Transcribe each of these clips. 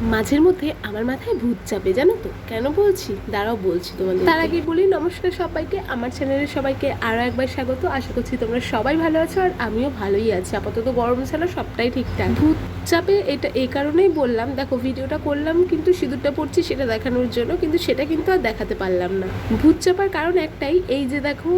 মাঝের মধ্যে আমার মাথায় ভূত চাপে জানো তো? কেন বলছি? দাঁড়াও বলছি তোমাদের তার আগে বলি নমস্কার সবাইকে আমার চ্যানেলের সবাইকে আরও একবার স্বাগত। আশা করছি তোমরা সবাই ভালো আছো আর আমিও ভালোই আছি। আপাতত গরম ছাড়া সবটাই ঠিকঠাক। ভূত চাপে এটা এই কারণেই বললাম দেখো ভিডিওটা করলাম কিন্তু সিঁদুরটা পড়ছি সেটা দেখানোর জন্য কিন্তু সেটা কিন্তু আর দেখাতে পারলাম না। ভূত চাপার কারণ একটাই এই যে দেখো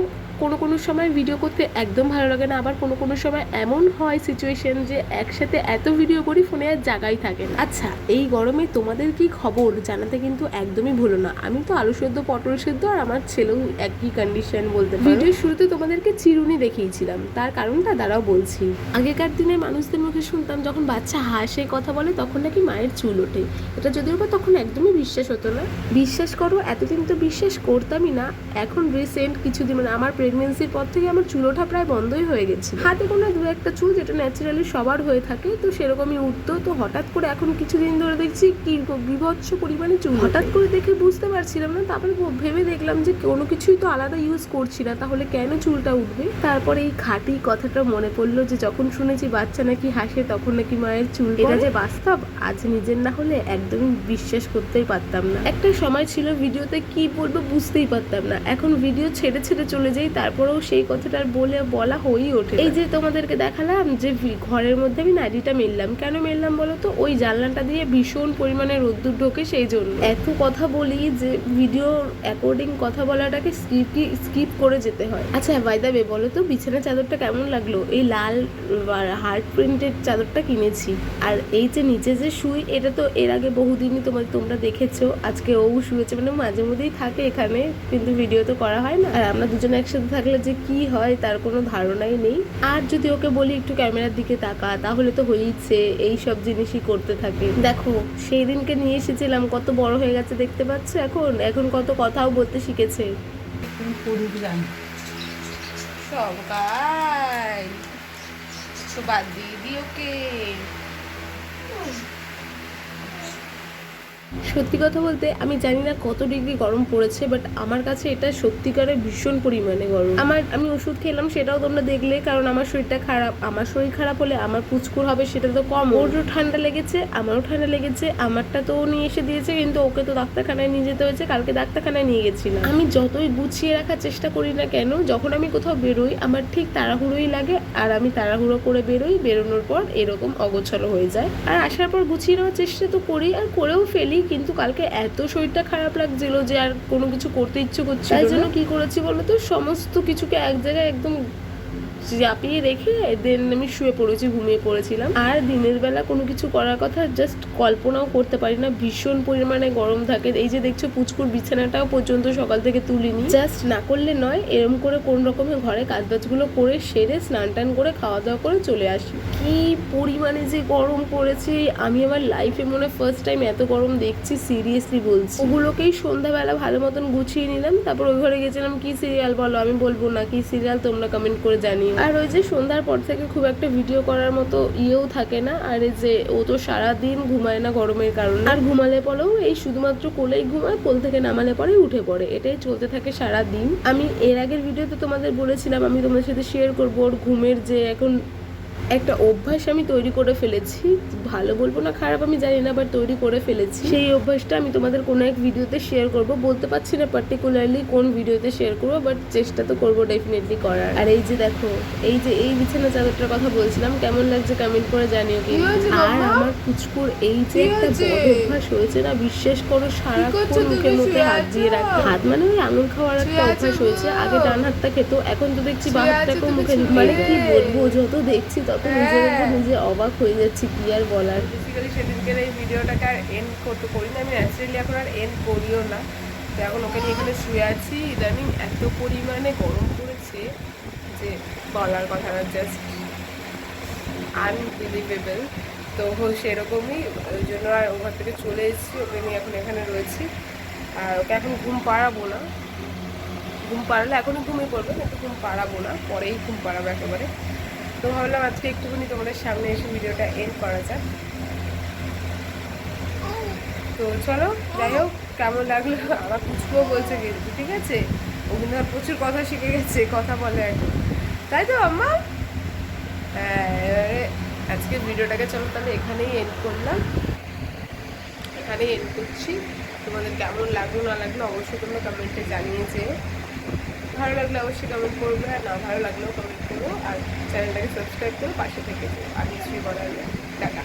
কোনো কোনো সময় ভিডিও করতে একদম ভালো লাগে না। আবার কোনো কোনো সময় এমন হয় সিচুয়েশন যে একসাথে এত ভিডিও করি ফোনে আর জায়গাই থাকে না। আচ্ছা এই গরমে তোমাদের কি খবর? জানাতে কিন্তু একদমই ভুলো না। আমি তো আলু সেদ্ধ পটল সেদ্ধ আর আমার ছেলেও একই কন্ডিশন বলতে ভিডিওর শুরুতে তোমাদেরকে চিরুনি দেখিয়েছিলাম। তার কারণটা দাঁড়াও বলছি। আগেকার দিনে মানুষদের মুখে শুনতাম যখন বাচ্চা হাসে কথা বলে তখন নাকি মায়ের চুল ওঠে। এটা যদিও বা তখন একদমই বিশ্বাস হতো না। বিশ্বাস করো এতদিন তো বিশ্বাস করতামই না। এখন রিসেন্ট কিছুদিন মানে আমার প্রেগনেন্সির পর থেকে আমার চুল ওঠা প্রায় বন্ধই হয়ে গেছে হাতে কোনো দু একটা চুল যেটা ন্যাচারালি সবার হয়ে থাকে তো সেরকমই উঠতো। তো হঠাৎ করে এখন কিছুদিন ধরে দেখছি কি বিভৎস পরিমাণে চুল হঠাৎ করে দেখে বুঝতে পারছিলাম না তারপরে ভেবে দেখলাম যে কোনো কিছুই তো আলাদা ইউজ করছি না তাহলে কেন চুলটা উঠবে? তারপরে এই খাঁটি কথাটা মনে পড়ল যে যখন শুনেছি বাচ্চা নাকি হাসে তখন নাকি মায়ের চুল এটা যে বাস্তব আজ নিজের না হলে একদমই বিশ্বাস করতেই পারতাম না। একটা সময় ছিল ভিডিওতে কি বলব বুঝতেই পারতাম না। এখন ভিডিও ছেড়ে ছেড়ে চলে যাই তারপরেও সেই কথাটা বলে বলা হয়েই ওঠে এই যে তোমাদেরকে দেখালাম যে ঘরের মধ্যে আমি নাইটিটা মেললাম। কেন মেললাম বলো তো? ওই জানলাটা দিয়ে ভীষণ পরিমাণে রোদ্দুর ঢোকে সেই জন্য। এত কথা বলি যে ভিডিও অ্যাকর্ডিং কথা বলাটাকে স্কিপ স্কিপ করে যেতে হয়। আচ্ছা বাইদাবে বলো তো বিছানা চাদরটা কেমন লাগল? এই লাল হার্ট প্রিন্টেড চাদরটা কিনেছি। আর এই যে নিচে যে শুই এটা তো এর আগে বহুদিনই তোমার তোমরা দেখেছ। আজকে ও শুয়েছে মানে মাঝে মধ্যেই থাকে এখানে কিন্তু ভিডিও তো করা হয় না। আর আমরা দুজনে একসাথে থাকলে যে কি হয় তার কোনো ধারণাই নেই। আর যদি ওকে বলি একটু ক্যামেরার দিকে তাকা তাহলে তো হয়েইছে এই সব জিনিসই করতে থাকে। দেখো সেই দিনকে নিয়ে এসেছিলাম কত বড় হয়ে গেছে দেখতে পাচ্ছ এখন? এখন কত কথাও বলতে শিখেছে। সবাই তো বাদ দিয়ে দিই ওকে। সত্যি কথা বলতে আমি জানি না কত ডিগ্রি গরম পড়েছে বাট আমার কাছে এটা সত্যিকারের ভীষণ পরিমাণে গরম। আমার, আমি ওষুধ খেলাম, সেটাও তোমরা দেখলে, কারণ আমার শরীরটা খারাপ। আমার শরীর খারাপ হলে আমার পুচকুর হবে, সেটা তো কম ওরও ঠান্ডা লেগেছে, আমারও ঠান্ডা লেগেছে, আমারটা তো নিয়ে এসে দিয়েছে, কিন্তু ওকে তো ডাক্তারখানায় নিয়ে যেতে হয়েছে, কালকে ডাক্তারখানায় নিয়ে গেছিলাম। আমি যতই গুছিয়ে রাখার চেষ্টা করি না কেন, যখন আমি কোথাও বেরোই, আমার ঠিক তাড়াহুড়োই লাগে, আর আমি তাড়াহুড়ো করে বেরোই, বেরোনোর পর এরকম অগোছালো হয়ে যায়। আর আসার পর গুছিয়ে নেওয়ার চেষ্টা তো করি, আর করেও ফেলি কিন্তু কালকে এত শরীরটা খারাপ লাগছিল যে আর কোনো কিছু করতে ইচ্ছে করছে তাই জন্য কি করেছি বলতো তো? সমস্ত কিছুকে এক জায়গায় একদম চাপিয়ে রেখে দেন আমি শুয়ে পড়েছি, ঘুমিয়ে পড়েছিলাম। আর দিনের বেলা কোনো কিছু করার কথা জাস্ট কল্পনাও করতে পারি না। ভীষণ পরিমাণে গরম থাকে। এই যে দেখছ পুচকুর বিছানাটাও পর্যন্ত সকাল থেকে তুলিনি। জাস্ট না করলে নয়, এরম করে কোন রকমে ঘরে কাজবাজগুলো করে সেরে স্নান টান করে খাওয়া দাওয়া করে চলে আসি। কি পরিমাণে যে গরম পড়েছে। আমি আমার লাইফে মনে ফার্স্ট টাইম এত গরম দেখছি সিরিয়াসলি বলছি। ওগুলোকেই সন্ধ্যাবেলা ভালো মতন গুছিয়ে নিলাম। তারপর ওই ঘরে গেছিলাম, কি সিরিয়াল বলো? আমি বলব, না, কি সিরিয়াল তোমরা কমেন্ট করে জানিও। আর ওই যে সন্ধ্যার পর থেকে খুব একটা ভিডিও করার মতো ইয়েও থাকে না। আর এই যে ও তো সারাদিন ঘুমায় না গরমের কারণে। আর ঘুমালে পরেও এই শুধুমাত্র কোলেই ঘুমায়, কোল থেকে নামালে পরে উঠে পড়ে। এটাই চলতে থাকে সারা দিন আমি এর আগের ভিডিওতে তোমাদের বলেছিলাম, আমি তোমাদের সাথে শেয়ার করব ওর ঘুমের যে এখন একটা অভ্যাস আমি তৈরি করে ফেলেছি। ভালো বলব না খারাপ আমি জানি না বাট তৈরি করে ফেলেছি। সেই অভ্যাসটা আমি তোমাদের কোনো এক ভিডিওতে শেয়ার করব। বলতে পারছি না পার্টিকুলারলি কোন ভিডিওতে শেয়ার করব বাট চেষ্টা তো করব ডেফিনেটলি করার। আর এই যে দেখো এই যে এই বিছানা চাদরটার কথা বলছিলাম কেমন লাগছে কমেন্ট করে জানিও কি আর আমার কুচকুর এই যে একটা বড় অভ্যাস হয়েছে না বিশ্বাস করো সারাক্ষণ? মুখের মধ্যে হাত দিয়ে রাখতে হাত মানে ওই আঙুল খাওয়ার একটা অভ্যাস হয়েছে। আগে ডান হাতটা খেতো এখন তো দেখছি বাঁ হাতটাকেও মুখে? মানে কি বলব যত দেখছি তত নিজের উপর। নিজে অবাক হয়ে যাচ্ছি, কি আর বলার। বেসিক্যালি সেদিনকের এই ভিডিওটাকে আর এন্ড করতে করি না আমি ন্যাচারালি এখন আর এন্ড করিও না। তো এখন ওকে নিয়ে এখানে শুয়ে আছি, ইদানিং এত পরিমাণে গরম পড়েছে যে বলার কথা না জাস্ট আনবিলিভেবল তো সেরকমই, ওই জন্য আর ওখান থেকে চলে এসেছি, ওকে নিয়ে এখন এখানে রয়েছি। আর ওকে এখন ঘুম পাড়াবো না। ঘুম পাড়ালে এখনই ঘুমিয়ে পড়বে, কিন্তু ঘুম পাড়াবো না, পরেই ঘুম পাড়াবো একেবারে। তো ভাবলাম আজকে একটুখানি তোমাদের সামনে এসে ভিডিওটা এন্ড করা যাক। তো চলো, যাই হোক, কেমন লাগল? আমার পুচকুও বলছে কিন্তু ঠিক আছে? ও কিন্তু প্রচুর কথা শিখে গেছে, কথা বলে এখন। তাই তো, আম্মা? হ্যাঁ এবারে আজকে ভিডিওটাকে চলো তাহলে এখানেই এন্ড করলাম। এখানেই এন্ড করছি। তোমাদের কেমন লাগল, না লাগল অবশ্যই তোমরা কমেন্টে জানিয়ে ভালো লাগলে অবশ্যই কমেন্ট করবে, আর না ভালো লাগলেও কমেন্ট করব আর চ্যানেলটাকে সাবস্ক্রাইব করো, পাশে থেকে আর কিছুই বলার টাকা